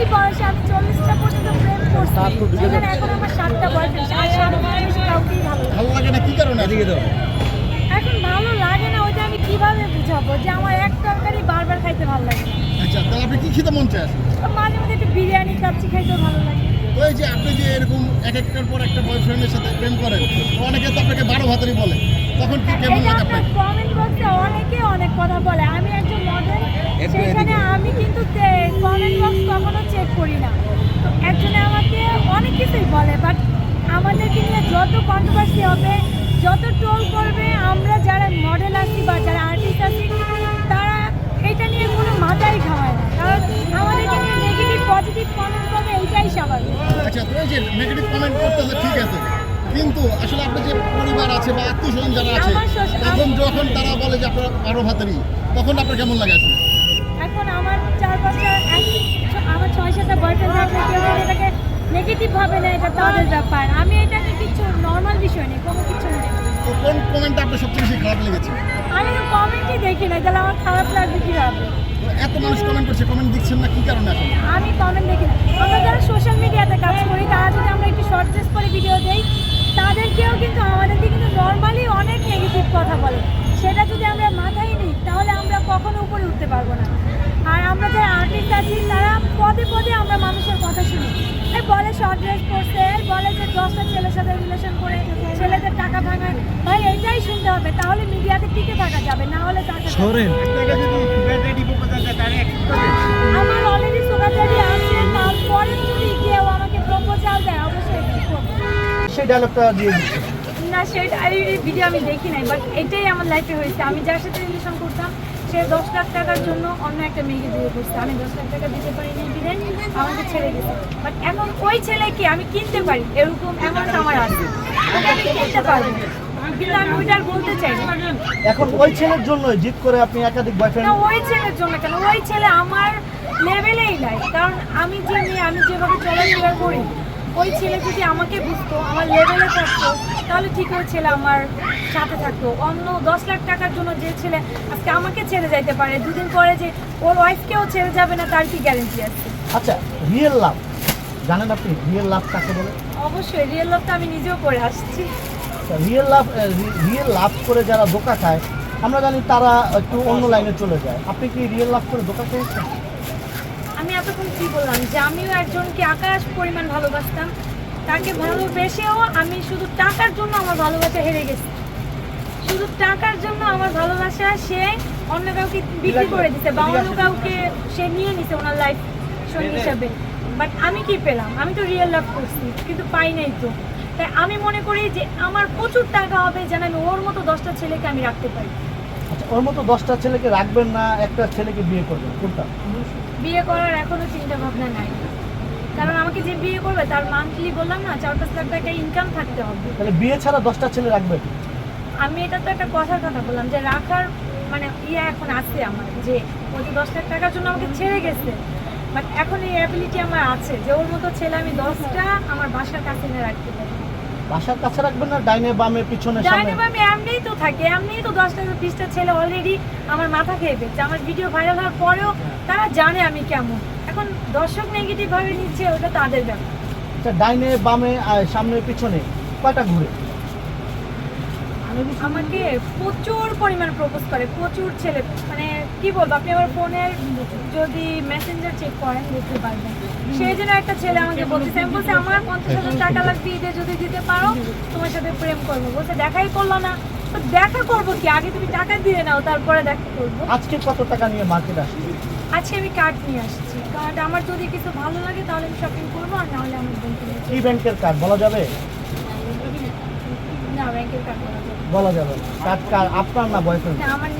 এই বয়সে আমি চল্লিশটা পর্যন্ত প্রেম করছি। সেখানে এখন আমার সাতটা বয়ফ্রেন্ড আর সাতটা বেশি কাউকেই ভালো ভালো লাগে না? কি কারণে? এদিকে তো। এখন ভালো লাগে না ওইটা আমি কীভাবে বুঝাবো? যে আমার এক তরকারি বারবার খাইতে ভালো লাগে। আচ্ছা তাহলে আপনি কি খেতে মন চায় মাঝে মধ্যে একটু বিরিয়ানি কাচ্চি খাইতেও ভালো লাগে। তো যে আপনি যে এরকম এক একটার পর একটা বয়ফ্রেন্ডের সাথে প্রেম করেন অনেকে তো আপনাকে বারো ভাতারি বলে। তখন কি কেমন লাগে আপনার কমেন্ট বক্সে অনেকে অনেক কথা বলে। আমি একজন মডেল সেখানে আমি কিন্তু কমেন্ট বক্স কখনো চেক করি না। তো একজনে আমাকে অনেক কিছুই বলে বাট আমাদেরকে নিয়ে যত কন্ট্রোভার্সি হবে যত ট্রোল করবে আমরা যারা মডেল আছি বা যারা আর্টিস্ট আছি তারা এটা নিয়ে কোনো মাথাই খাওয়ায় না। কারণ আমাদেরকে নিয়ে নেগেটিভ পজিটিভ কমেন্ট করবে এইটাই স্বাভাবিক। আচ্ছা তো যে নেগেটিভ কমেন্ট করতেছে ঠিক আছে। কিন্তু আসলে আপনার যে পরিবার আছে বা আত্মীয় স্বজন যারা আছে তখন যখন তারা বলে যে আপনার বারো ভাতারি তখন আপনার কেমন লাগে আসলে? এখন আমার চার পাঁচটা আমার ছয় সাতটা বয়ফ্রেন্ড থাকলে কেউ এটাকে নেগেটিভ ভাবে না এটা তাদের ব্যাপার। আমি এটাকে কিছু নর্মাল বিষয় নেই কোনো কিছু নেই। কোন কমেন্টটা আপনার সবচেয়ে বেশি খারাপ লেগেছে? আমি তো কমেন্টই দেখি না তাহলে আমার খারাপ লাগবে কীভাবে? তো এত মানুষ কমেন্ট করছে কমেন্ট দিচ্ছেন না কি কারণে আসলে আমি কমেন্ট দেখি না। আমরা যারা সোশ্যাল মিডিয়াতে কাজ করি তারা যদি আমরা একটু শর্ট ড্রেস করে ভিডিও দেই তাদেরকেও কিন্তু আমাদেরকে কিন্তু নর্মালি অনেক নেগেটিভ কথা বলে। সেটা যদি আমরা মাথায় নিই তাহলে আমরা কখনো উপরে উঠতে পারব না। আমরা যারা আর্টিস্ট আছি তারা পদে পদে আমরা মানুষের কথা শুনি। এই বলে শর্ট ড্রেস পরছে বলে যে দশটা ছেলের সাথে রিলেশন করে ছেলেদের টাকা ভাঙায়। ভাই এইটাই শুনতে হবে তাহলে মিডিয়াতে টিকে থাকা যাবে না হলে টাকা আমার অলরেডি সুগার ড্যাডি আছে তারপরে যদি কেউ আমাকে প্রপোজাল দেয় অবশ্যই। সেই ডায়লগটা দিয়ে না সেটা এই ভিডিও আমি দেখি নাই বাট এটাই আমার লাইফে হয়েছে। আমি যার সাথে রিলেশন করতাম সে দশ লাখ টাকার জন্য অন্য একটা মেয়েকে বিয়ে করছে। আমি দশ লাখ টাকা দিতে পারিনি বিদায় আমাকে ছেড়ে গেছে বাট এখন ওই ছেলেকে আমি কিনতে পারি এরকম অ্যামাউন্ট আমার আছে। আমি কিনতে পারব। কিন্তু আমি ওইটা বলতে চাই এখন ওই ছেলের জন্য জিত করে আপনি একাধিক বয়ফ্রেন্ড না ওই ছেলের জন্য কেন? ওই ছেলে আমার লেভেলেই নাই। কারণ আমি যে মেয়ে আমি যেভাবে চলাফেরা করি ওই ছেলে যদি আমাকে বুঝতো আমার লেভেলে থাকতো তাহলে ঠিক ওই ছেলে আমার সাথে থাকতো। অন্য দশ লাখ টাকার জন্য যে ছেলে আজকে আমাকে ছেড়ে যাইতে পারে দুদিন পরে যে ওর ওয়াইফকেও ছেড়ে যাবে না তার কি গ্যারেন্টি আছে? আচ্ছা রিয়েল লাভ জানেন আপনি রিয়েল লাভ কাকে বলে? অবশ্যই রিয়েল লাভটা আমি নিজেও করে আসছি। রিয়েল লাভ রিয়েল লাভ করে যারা ধোকা খায় আমরা জানি তারা একটু অন্য লাইনে চলে যায়। আপনি কি রিয়েল লাভ করে ধোকা খেয়েছেন? এতক্ষণ কি বললাম? যে আমিও একজনকে আকাশ পরিমাণ ভালোবাসতাম তাকে ভালোবেসেও আমি শুধু টাকার জন্য আমার ভালোবাসা হেরে গেছি। শুধু টাকার জন্য আমার ভালোবাসা সে অন্য কাউকে বিক্রি করে দিতে বা অন্য কাউকে সে নিয়ে নিতে ওনার লাইফ সঙ্গী হিসাবে। বাট আমি কি পেলাম? আমি তো রিয়েল লাভ করছি কিন্তু পাই নাই তো। তাই আমি মনে করি যে আমার প্রচুর টাকা হবে যেন আমি ওর মতো দশটা ছেলেকে আমি রাখতে পারি। আচ্ছা ওর মতো দশটা ছেলেকে রাখবেন না একটা ছেলেকে বিয়ে করবেন কোনটা? বিয়ে করার এখনও চিন্তা ভাবনা নাই। কারণ আমাকে যে বিয়ে করবে তার মান্থলি বললাম না চার পাঁচ লাখ টাকা ইনকাম থাকতে হবে। তাহলে বিয়ে ছাড়া দশটা ছেলে রাখবে আমি এটা তো একটা কথার কথা বললাম যে রাখার মানে ইয়ে এখন আছে আমার যে ও যে দশ লাখ টাকার জন্য আমাকে ছেড়ে গেছে। বাট এখন এই অ্যাবিলিটি আমার আছে যে ওর মতো ছেলে আমি দশটা আমার বাসার কাছে এনে রাখতে পারি। বাসার কাছে রাখবেন না ডাইনে বামে পিছনে সামনে? জানি বা আমি এমনিই তো থাকি এমনিই তো দশটা বিশটা ছেলে অলরেডি আমার মাথা খেয়ে ফেলছে। আমার ভিডিও ভাইরাল হওয়ার পরেও তারা জানে আমি কেমন। এখন দর্শক নেগেটিভ ভাবে নিচ্ছে ওটা তাদের ব্যাপার। আচ্ছা ডাইনে বামে সামনে পিছনে কয়টা ঘুরে? আমাকে প্রচুর পরিমাণ প্রপোজ করে প্রচুর ছেলে মানে কি বলব আপনি আমার ফোনের যদি মেসেঞ্জার চেক করেন দেখতে পারবেন। সেই জন্য একটা ছেলে আমাকে বলতেছে আমি বলছি আমার পঞ্চাশ হাজার টাকা লাগবে ঈদে যদি দিতে পারো তোমার সাথে প্রেম করব। বলছে দেখাই করল না। তো দেখা করব কি? আগে তুমি টাকা দিয়ে নাও তারপরে দেখা করব। আজকে কত টাকা নিয়ে মার্কেট আসছে? আজকে আমি কার্ড নিয়ে আসছি। কার্ড আমার যদি কিছু ভালো লাগে তাহলে আমি শপিং করব আর নাহলে আমার ব্যাংকে কি ব্যাংকের কার্ড বলা যাবে? না ব্যাংকের কার্ড করা যাবে বলা যাবে কার্ড কার্ড আপনার না বয়ফ্রেন্ড আমার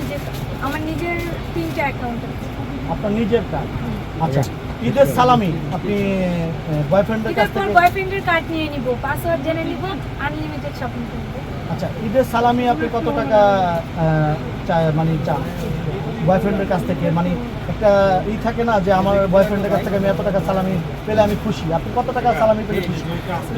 আমার নিজের তিনটা অ্যাকাউন্ট আছে। আপনার নিজের কার্ড আচ্ছা ঈদের সালামি আপনি বয়ফ্রেন্ডের কাছ থেকে বয়ফ্রেন্ডের কার্ড নিয়ে নিব। পাসওয়ার্ড জেনে নিব আনলিমিটেড শপিং করব। আচ্ছা ঈদের সালামি আপনি কত টাকা আহ, চা- মানে চান বয়ফ্রেন্ডের কাছ থেকে মানে একটা ই থাকে না যে আমার বয়ফ্রেন্ডের কাছ থেকে আমি এত টাকা সালামি পেলে আমি খুশি। আপনি কত টাকা সালামি পেলে খুশি?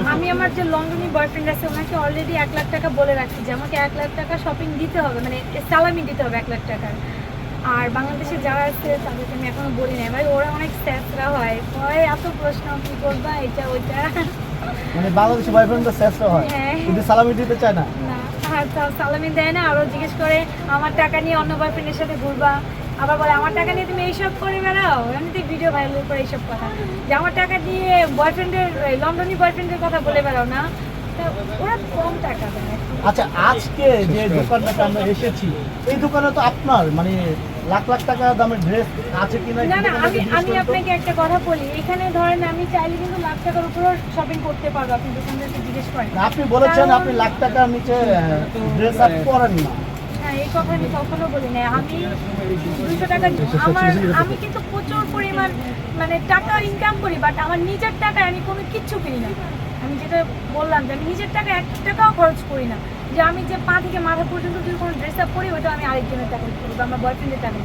আমি আমার যে লন্ডনী বয়ফ্রেন্ড আছে ওনাকে অলরেডি এক লাখ টাকা বলে রাখছি যে আমাকে এক লাখ টাকা শপিং দিতে হবে মানে সালামি দিতে হবে এক লাখ টাকার আর বাংলাদেশে যারা আছে তাদেরকে আমি এখনও বলি নাই। ভাই ওরা অনেক স্যাসরা হয়। ভয় এত প্রশ্ন কি করবা এটা ওইটা। মানে বাংলাদেশি বয়ফ্রেন্ডরা শ্রেষ্ঠ হয়। হ্যাঁ। কিন্তু সালামি দিতে চায় না। তা- সালামি দেয় না আরও জিজ্ঞেস করে আমার টাকা নিয়ে অন্য বয়ফ্রেন্ডের সাথে ঘুরবা। আবার বলে, আমার টাকা নিয়ে তুমি এইসব করে বেড়াও? এমনিতে ভিডিও ভাইরাল করে এইসব কথা। যে আমার টাকা দিয়ে বয়ফ্রেন্ডের লন্ডনি বয়ফ্রেন্ডের কথা বলে বেড়াও না। তা ওরা কম টাকা দেয়। আচ্ছা আজকে যে দোকানটাতে আমরা এসেছি এই দোকানে তো আপনার মানে লাখ লাখ টাকা দামের ড্রেস আছে কিনা না না আমি আমি আপনাকে একটা কথা বলি। এখানে ধরেন আমি চাইলে কিন্তু লাখ টাকার উপরেও শপিং করতে পারব আপনি দোকানদারকে জিজ্ঞেস করেন। আপনি বলেছেন আপনি লাখ টাকার নিচে ড্রেস আপ করেন না। হ্যাঁ এই কথা আমি কখনো বলি না আমি দুশো টাকা আমার আমি কিন্তু প্রচুর পরিমাণ মানে টাকা ইনকাম করি বাট আমার নিজের টাকায় আমি কোনো কিচ্ছু কিনি না। আমি যেটা বললাম যে আমি নিজের টাকা, এক টাকাও খরচ করি না। যে আমি যে পা থেকে মাথা পর্যন্ত যদি কোনো ড্রেস আপ করি ওটা আমি আরেকজনের টাকা করি বা আমার বয়ফ্রেন্ডের টাকা